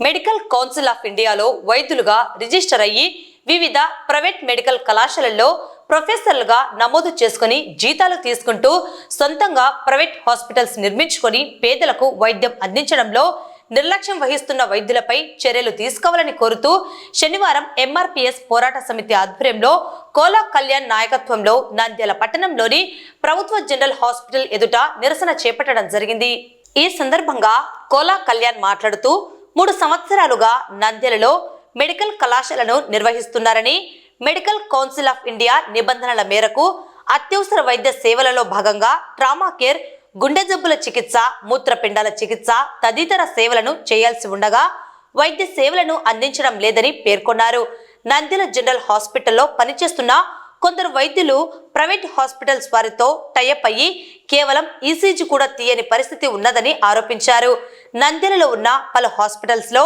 Medical council of ఇండియాలో వైద్యులుగా register అయ్యి వివిధ ప్రైవేట్ మెడికల్ కళాశాలల్లో ప్రొఫెసర్లుగా నమోదు చేసుకుని జీతాలు తీసుకుంటూ సొంతంగా ప్రైవేట్ హాస్పిటల్స్ నిర్మించుకొని పేదలకు వైద్యం అందించడంలో నిర్లక్ష్యం వహిస్తున్న వైద్యులపై చర్యలు తీసుకోవాలని కోరుతూ శనివారం ఎంఆర్పీఎస్ పోరాట సమితి ఆధ్వర్యంలో కోలా కళ్యాణ్ నాయకత్వంలో నంద్యాల పట్టణంలోని ప్రభుత్వ జనరల్ హాస్పిటల్ ఎదుట నిరసన చేపట్టడం జరిగింది. ఈ సందర్భంగా కోలా కళ్యాణ్ మాట్లాడుతూ మూడు సంవత్సరాలుగా నంద్యాలలో మెడికల్ కళాశాలను నిర్వహిస్తున్నారని మెడికల్ కౌన్సిల్ ఆఫ్ ఇండియా నిబంధనల మేరకు అత్యవసర వైద్య సేవలలో భాగంగా ట్రామా కేర్ గుండె జబ్బుల చికిత్స మూత్రపిండాల చికిత్స తదితర సేవలను చేయాల్సి ఉండగా వైద్య సేవలను అందించడం లేదని పేర్కొన్నారు. నంద్యాల జనరల్ హాస్పిటల్లో పనిచేస్తున్న కొందరు వైద్యులు ప్రైవేట్ హాస్పిటల్స్ వారితో టైఅప్ అయ్యి కేవలం ఈసీజీ కూడా తీయని పరిస్థితి ఉన్నదని ఆరోపించారు. నంద్యాలలో ఉన్న పలు హాస్పిటల్స్లో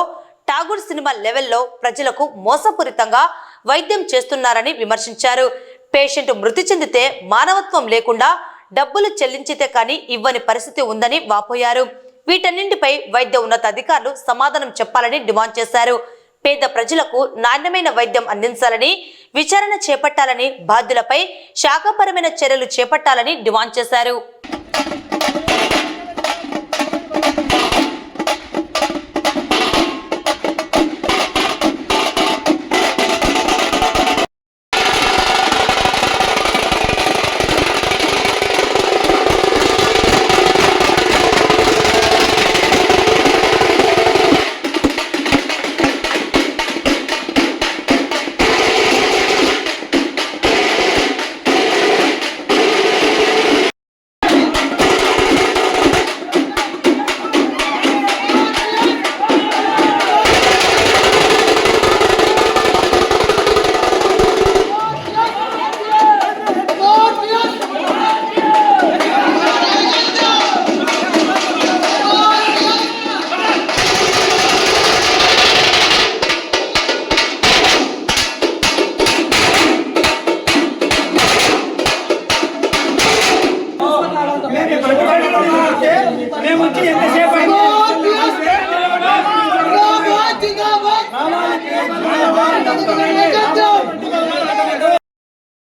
ఠాగూర్ సినిమా లెవెల్లో ప్రజలకు మోసపూరితంగా వైద్యం చేస్తున్నారని విమర్శించారు. పేషెంట్ మృతి చెందితే మానవత్వం లేకుండా డబ్బులు చెల్లించితే కానీ ఇవ్వని పరిస్థితి ఉందని వాపోయారు. వీటన్నింటిపై వైద్య ఉన్నతాధికారులు సమాధానం చెప్పాలని డిమాండ్ చేశారు. పేద ప్రజలకు నాణ్యమైన వైద్యం అందించాలని విచారణ చేపట్టాలని బాధ్యులపై శాఖపరమైన చర్యలు చేపట్టాలని డిమాండ్ చేశారు.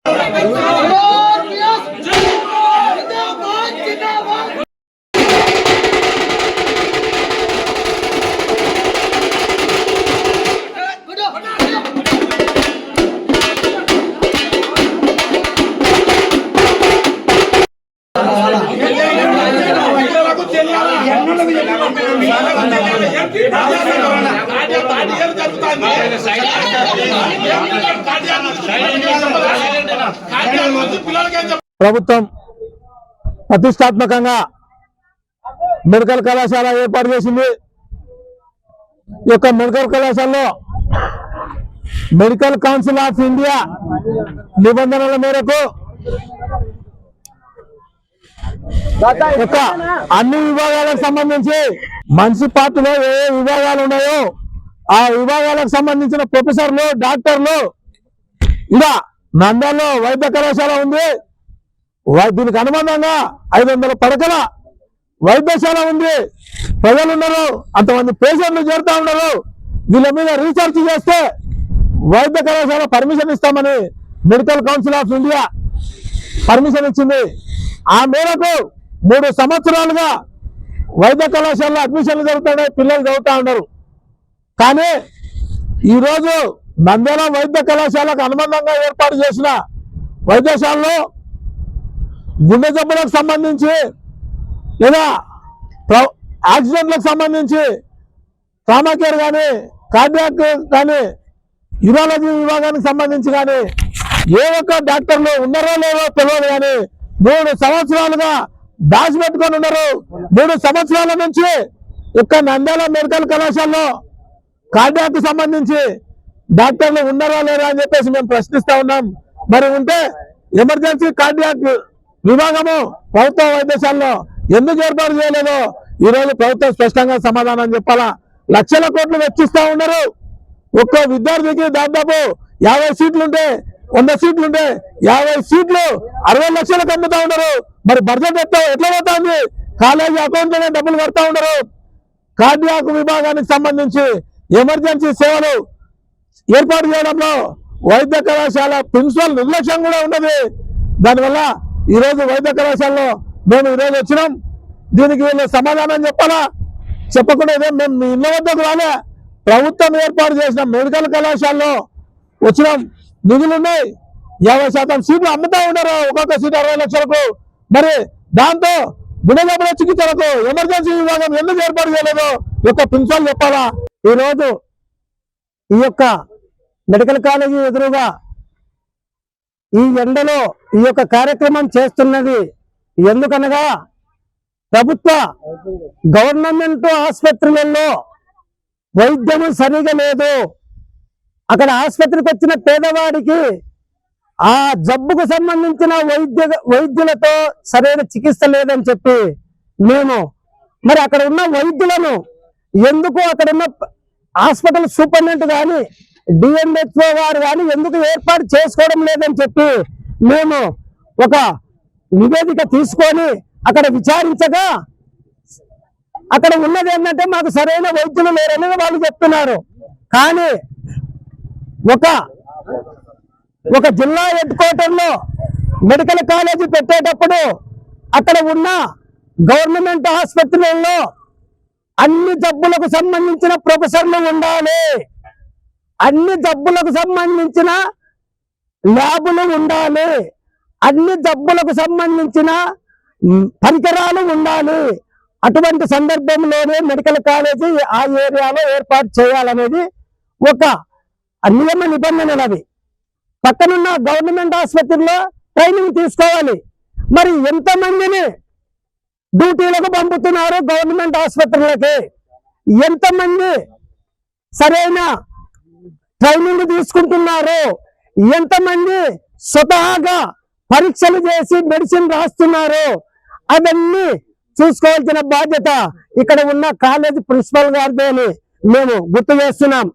Thank you. ప్రభుత్వం ప్రతిష్టాత్మకంగా మెడికల్ కళాశాల ఏర్పాటు చేసింది. ఈ యొక్క మెడికల్ కళాశాలలో మెడికల్ కౌన్సిల్ ఆఫ్ ఇండియా నిబంధనల మేరకు యొక్క అన్ని విభాగాలకు సంబంధించి మనిషి పార్టీలో ఏ ఏ విభాగాలు ఉన్నాయో ఆ విభాగాలకు సంబంధించిన ప్రొఫెసర్లు డాక్టర్లు ఇలా నందాల్లో వైద్య కళాశాల ఉంది. వై- దీనికి అనుబంధంగా ఐదు వందల పడకల వైద్యశాల ఉంది. ప్రజలు ఉన్నారు అంతమంది పేషెంట్లు చేరుతా ఉన్నారు వీళ్ళ మీద రీసెర్చ్ చేస్తే వైద్య కళాశాల పర్మిషన్ ఇస్తామని Medical Council of India permission ఇచ్చింది. ఆ మేరకు మూడు సంవత్సరాలుగా వైద్య కళాశాలలో అడ్మిషన్లు జరుగుతున్నాయి పిల్లలు చదువుతూ ఉన్నారు. కానీ ఈరోజు నంద్యాల వైద్య కళాశాలకు అనుబంధంగా ఏర్పాటు చేసిన వైద్యశాలలో గుండె జబ్బులకు సంబంధించి లేదా ప్ర- యాక్సిడెంట్లకు సంబంధించి ట్రామా కేర్ కానీ కార్డియాక్ కానీ యూరాలజీ విభాగానికి సంబంధించి కానీ ఏ ఒక్క డాక్టర్లు ఉన్నారో లేవో తెలియదు కానీ మూడు సంవత్సరాలుగా దాచిపెట్టుకొని ఉన్నారు. మూడు సంవత్సరాల నుంచి ఇక్కడ నంద్యాల మెడికల్ కళాశాలలో కార్డియాక్ సంబంధించి డాక్టర్లు ఉన్నారా లేరా అని చెప్పేసి మేము ప్రశ్నిస్తా ఉన్నాం. మరి ఉంటే ఎమర్జెన్సీ కార్డియాక్ విభాగము ప్రభుత్వ వైద్యశాలలో ఎందుకు ఏర్పాటు చేయలేదో ఈ రోజు ప్రభుత్వం స్పష్టంగా సమాధానం చెప్పాలా? లక్షల కోట్లు వెచ్చిస్తా ఉన్నారు. ఒక్కో విద్యార్థికి దాదాపు యాభై సీట్లుంటే వంద సీట్లుంటే యాభై సీట్లు అరవై లక్షలకు అమ్ముతా ఉన్నారు. మరి బడ్జెట్ ఎట్లా ఎట్లా పోతుంది? కాలేజీ అకౌంట్లోనే డబ్బులు కడతా ఉండరు. కార్డియాక్ విభాగానికి సంబంధించి ఎమర్జెన్సీ సేవలు ఏర్పాటు చేయడంలో వైద్య కళాశాల ప్రిన్సిపల్ నిర్లక్ష్యం కూడా ఉన్నది. దానివల్ల ఈరోజు వైద్య కళాశాలలో మేము ఈరోజు వచ్చినాం. దీనికి వీళ్ళు సమాధానం చెప్పాలా? చెప్పకుండా ఇదే మేము మీ ఇళ్ళ వద్దకు రాలే. ప్రభుత్వం ఏర్పాటు చేసిన మెడికల్ కళాశాలలో వచ్చినాం. నిధులు ఉన్నాయి యాభై శాతం సీట్లు అమ్ముతా ఉన్నారు ఒక్కొక్క సీట్ అరవై లక్షలకు మరి దాంతో గుణగమన చికిత్సలకు ఎమర్జెన్సీ విభాగం ఎందుకు ఏర్పాటు చేయలేదు యొక్క ప్రిన్సిపల్ చెప్పాలా? ఈ రోజు ఈ యొక్క మెడికల్ కాలేజీ ఎదురుగా ఈ ఎండలో ఈ యొక్క కార్యక్రమం చేస్తున్నది ఎందుకనగా ప్రభుత్వ గవర్నమెంట్ ఆసుపత్రులలో వైద్యము సరిగా లేదు. అక్కడ ఆసుపత్రికి వచ్చిన పేదవాడికి ఆ జబ్బుకు సంబంధించిన వైద్య వైద్యులతో సరైన చికిత్స లేదని చెప్పి మేము మరి అక్కడ ఉన్న వైద్యులను ఎందుకు అక్కడ ఉన్న హాస్పిటల్ సూపరింటెండెంట్ కానీ డిఎంహెచ్ఓ వారు కానీ ఎందుకు ఏర్పాటు చేసుకోవడం లేదని చెప్పి మేము ఒక నివేదిక తీసుకొని అక్కడ విచారించగా అక్కడ ఉన్నది ఏంటంటే మాకు సరైన వైద్యులు లేరని వాళ్ళు చెప్తున్నారు. కానీ ఒక ఒక జిల్లా హెడ్ క్వార్టర్లో మెడికల్ కాలేజీ పెట్టేటప్పుడు అక్కడ ఉన్న గవర్నమెంట్ ఆసుపత్రులలో అన్ని జబ్బులకు సంబంధించిన ప్రొఫెసర్లు ఉండాలి. అన్ని జబ్బులకు సంబంధించిన ల్యాబులు ఉండాలి. అన్ని జబ్బులకు సంబంధించిన పరికరాలు ఉండాలి. అటువంటి సందర్భంలోనే మెడికల్ కాలేజీ ఆ ఏరియాలో ఏర్పాటు చేయాలనేది ఒక నియమ నిబంధనలు అవి పక్కనున్న గవర్నమెంట్ ఆసుపత్రిలో ట్రైనింగ్ తీసుకోవాలి. మరి ఎంతమందిని డ్యూటీలకు పంపుతున్నారు గవర్నమెంట్ ఆసుపత్రులకి? ఎంతమంది సరైన ట్రైనింగ్ తీసుకుంటున్నారు? ఎంతమంది స్వతహాగా పరీక్షలు చేసి మెడిసిన్ రాస్తున్నారు? అవన్నీ చూసుకోవాల్సిన బాధ్యత ఇక్కడ ఉన్న కాలేజీ ప్రిన్సిపల్ గారితో మేము గుర్తు చేస్తున్నాం.